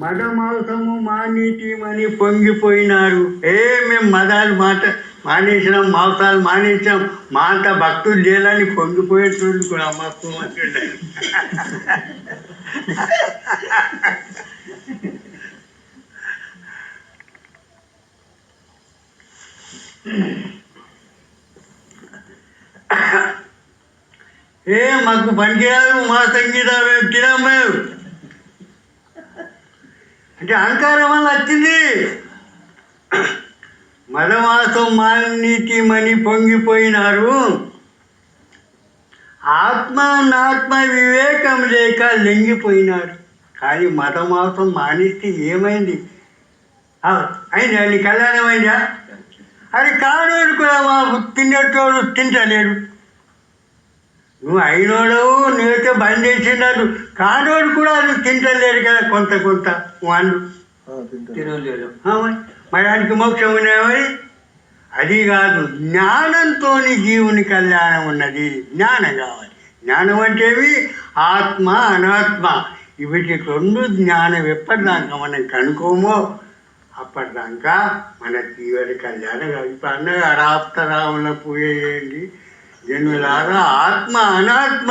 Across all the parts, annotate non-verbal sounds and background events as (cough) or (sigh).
మదమాంసము మానేటిమని పొంగిపోయినారు. ఏ మేము మదాలు మాట మానేసినాం మాంసాలు మానేసాం మా అంత భక్తులు చేయాలని పొంగిపోయేటోళ్ళు కూడా మాకు ఏ మాకు పనిచేయాలి మా సంగీతం తినాం అంటే అహంకారం వల్ల వచ్చింది. మదమాసం మాన్నిటిమని పొంగిపోయినారు. ఆత్మ నాత్మ వివేకం లేక లెంగిపోయినాడు కానీ మదమాసం మానేస్తే ఏమైంది? ఆ, అయిందా? నీ కళ్యాణం అయిందా అది కానోడు కూడా మా తిన్నట్టు తింటలేడు. నువ్వు అయినోడు నేనైతే బంద్ చేసినాడు కానోడు కూడా అది తింటలేడు కదా కొంత కొంత. వాళ్ళు తినలేరు మరి. ఆయనకి మోక్షం ఉన్నది అది కాదు. జ్ఞానంతో జీవుని కళ్యాణం ఉన్నది. జ్ఞానం కావాలి. జ్ఞానం అంటేవి ఆత్మ అనాత్మ. వీటి రెండు జ్ఞానం ఎప్పటిదాకా మనం కనుకోమో అప్పటిదాకా మన జీవుడి కళ్యాణం కాదు. ఇప్పుడు అన్నగా రాప్తరాముల పూజ చేయండి. జన్మలారా ఆత్మ అనాత్మ.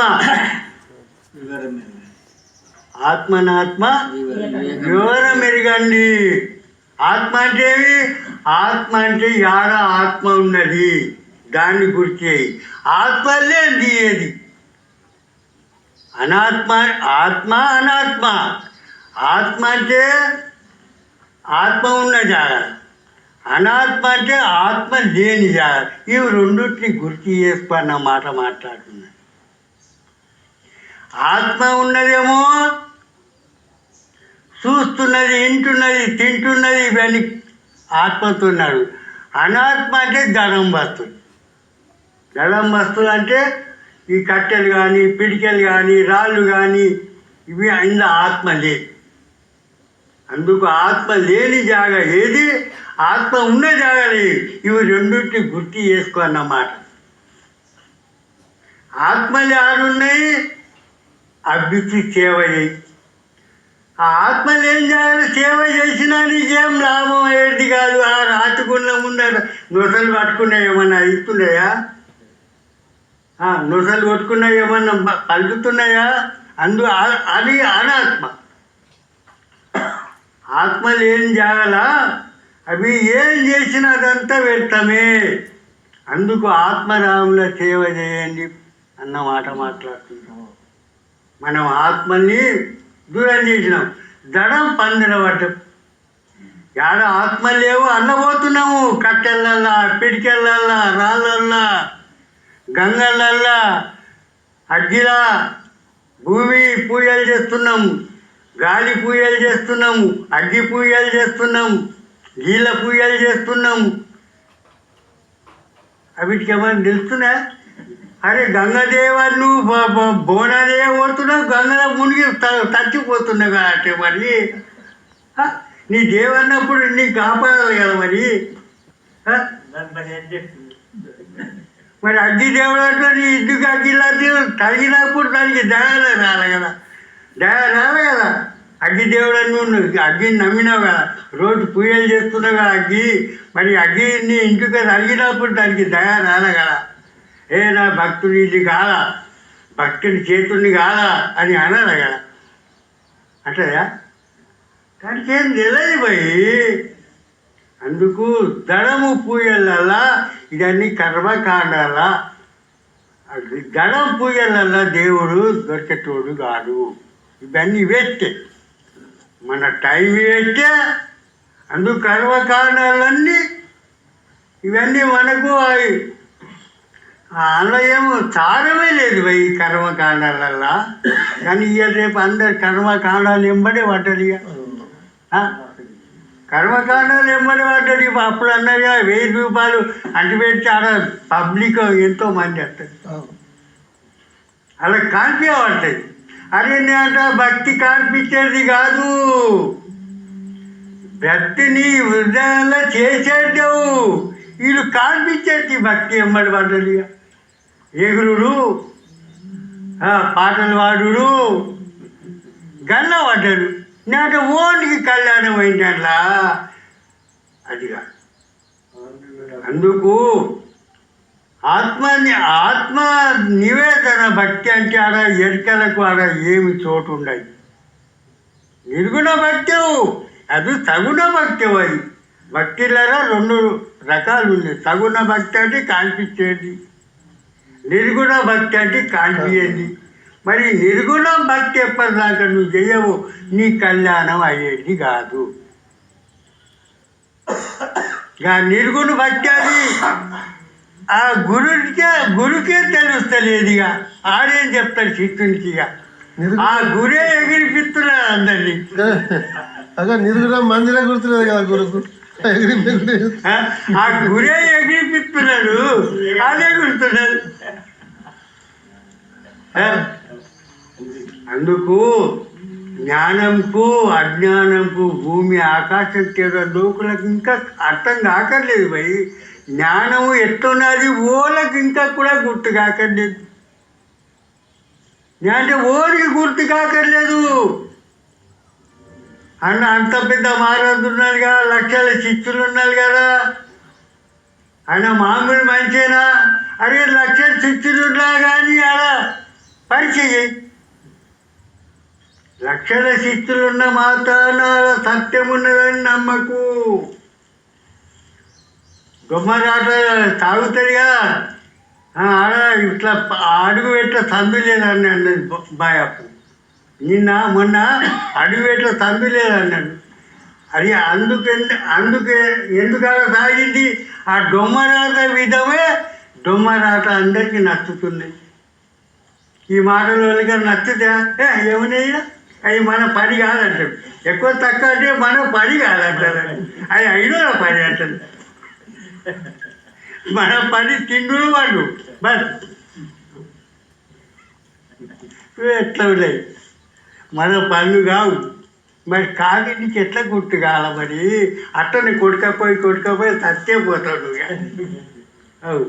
ఆత్మనాత్మ వివరం ఎరగండి ఆత్మ అంటే ఏమి? ఆత్మ అంటే యాడ ఆత్మ ఉన్నది? దాన్ని గుర్చేయి ఆత్మ లేని ఏది? అనాత్మ ఆత్మ అనాత్మ. ఆత్మ అంటే ఆత్మ ఉన్న జాగ్రత్త అనాత్మ అంటే ఆత్మ లేని జాగా ఇవి రెండింటిని గుర్తు చేసుకున్న మాట మాట్లాడుతున్నాను ఆత్మ ఉన్నదేమో చూస్తున్నది వింటున్నది తింటున్నది ఇవన్నీ ఆత్మతున్నాడు అనాత్మ అంటే ధనం వస్తువు ధనం వస్తువులు అంటే ఈ కట్టెలు కానీ పిడికెలు కానీ రాళ్ళు కానీ ఇవి ఇందులో ఆత్మ లేదు. అందుకు ఆత్మ లేని జాగ ఏది? ఆత్మ ఉన్న జాగాలి. ఇవి రెండింటిని గుర్తు చేసుకోన్నమాట ఆత్మలు ఆరున్నాయి అభివృద్ధి సేవ చేయి ఆ ఆత్మలు ఏం చేయాలి సేవ చేసినా నీకేం లాభం ఏంటి కాదు? ఆ రాచుకున్న ముందర నొసలు పట్టుకున్నా ఏమన్నా ఇస్తున్నాయా నొసలు కొట్టుకున్నా ఏమన్నా ప- పలుకుతున్నాయా? అందు అది అనాత్మ. ఆత్మలు ఏం చేయాలా అవి ఏం చేసినా అదంతా వ్యర్థమే. అందుకు ఆత్మరాముల సేవ చేయండి అన్న మాట మాట్లాడుతుంటాము. మనం ఆత్మని దూరం చేసినాం. దడం పందిన పట్టం యాడ ఆత్మ లేవు అన్నబోతున్నాము కట్టెలల్లా పిడికెళ్ళల్లా రాళ్ళల్లా గంగలల్లా అగ్గిలా భూమి పూజలు చేస్తున్నాము గాలి పూజలు చేస్తున్నాము అగ్గి పూజలు చేస్తున్నాము నీళ్ళ పూజలు చేస్తున్నాము వీటికి ఏమైనా తెలుస్తున్నా అరే గంగదేవ నువ్వు బ- బోనాదే పోతున్నావు గంగలో మునిగి త- తచ్చిపోతున్నావు కదా అంటే మరి. నీ దేవన్నప్పుడు నీ కాపాడాలి కదా మరి. మరి అగ్గి దేవుడు అంటే నీ ఇద్దరికి అగ్గిలా తగినప్పుడు దానికి దయాలే రాలే కదా. దయ రాలే కదా. అగ్గి దేవుడు అని నువ్వు అగ్గిని నమ్మినావు కదా. రోజు పూజలు చేస్తున్నావు కదా అగ్గి మరి అగ్గిని ఇంటికి తగినప్పుడు దానికి దయ రాలే కదా. ఏ నా భక్తుడు ఇది కాదా? భక్తుని చేతుని కాదా అని అనాలి కదా. అంటదా? దానికి ఏం తెలియదు పోయి. అందుకు దడము పూజలల్లా ఇదన్నీ కర్మకాండాల. దడం దళం పూజలల్లా దేవుడు దొరికేటోడు కాదు. ఇవన్నీ వేస్తే మన టైం వేస్తే అందుకు కర్మకాండాలన్నీ ఇవన్నీ మనకు అవి అందులో ఏమో చారమే లేదు భయ్ ఈ కర్మకాండాలల్లా కానీ ఇక రేపు అందరు కర్మకాండాలు ఎంబడే పడ్డది? కర్మకాండాలు ఎంబడి పడ్డది అప్పుడు అన్నగా వెయ్యి రూపాయలు అంటు పెట్టి ఆడ పబ్లిక్ ఎంతో మంది వస్తుంది అలా కాన్పించబడుతుంది అరే అరణ్యాట భక్తి కనిపించేది కాదు. భక్తిని హృదయంలో చేసేద్దావు. వీళ్ళు కనిపించేది భక్తి ఎంబడి పడ్డది. ఇక. ఎగురుడు పాటలు పాడుడు గన్న పడ్డాడు నేను ఓనికి కళ్యాణం అయిందట్లా. అదిగా అందుకు ఆత్మని ఆత్మ నివేదన భక్తి అంటే ఆడ ఎరుకలకు ఆడ ఏమి చోటు ఉండదు నిర్గుణ భక్తి అది తగుణ భక్తి అది భక్తిలలో రెండు రకాలు ఉన్నాయి తగుణ భక్తి అంటే కాల్పించేది. నిర్గుణ భక్తి అంటే కాల్పియేది. మరి నిర్గుణ భక్తి ఎప్పటిదాకా నువ్వు చేయవు నీ కళ్యాణం అయ్యేది కాదు. నిర్గుణ భక్తి అది. ఆ గురుడికే గురుకే తెలుస్తలేదు ఇక. ఆడేం చెప్తాడు శిష్యునికి ఇక. (laughs) ఆ గురే ఎగిరిపిస్తున్నాడు అందరినీ. అగా నిరుగురం మందిర గుర్తులేదు కదా గురుకు. ఆ? గురే ఎగిరిపిస్తున్నాడు. అదే గుర్తున్నాడు? అందుకు జ్ఞానంకు అజ్ఞానంకు భూమి ఆకాశం తీర లోకులకు ఇంకా అర్థం కాకర్లేదు భయ్. జ్ఞానము ఎట్టున్నది ఓలకు ఇంకా కూడా గుర్తు కాకర్లేదు. అంటే ఓరికి గుర్తు కాకర్లేదు. అన్న అంత పెద్ద మహారాజు ఉన్నారు కదా లక్షల శిష్యులు ఉన్నారు కదా. ఆయన మామూలు మంచినా అరే లక్షల శిష్యులు ఉన్నా కానీ అలా పరిచయం లక్షల శిష్యులు ఉన్న మాతాన సత్యం ఉన్నదని నమ్మకు. గుమ్మరాట తాగుతుంది కదా. ఆడ ఇట్లా అడుగు పెట్ట తందు లేదని అన్నది బాయప్పు. నిన్న మొన్న అడుగు పెట్ట తందు లేదన్నాడు అది అందుకెందు అందుకే ఎందుకలా సాగింది? ఆ డొమ్మరాట విధమే డొమ్మరాట అందరికీ నచ్చుతుంది. ఈ మాటలు వాళ్ళకి నచ్చితే ఏ ఏమనయ్యా అవి మన పని కాదంటాడు ఎక్కువ తక్కువ అంటే మన పని కాదంటారు. అది అయినా పని అంటారు. (laughs) మన పని తిండులు వాళ్ళు బస్. ఎట్లా ఉన్నాయి మన పనులు కావు. మరి కాగిటికి ఎట్లా గుర్తు కావాల మరి? అట్టని కొడుకపోయి కొడుకపోయి సత్తే పోతాడు. (laughs) అవు.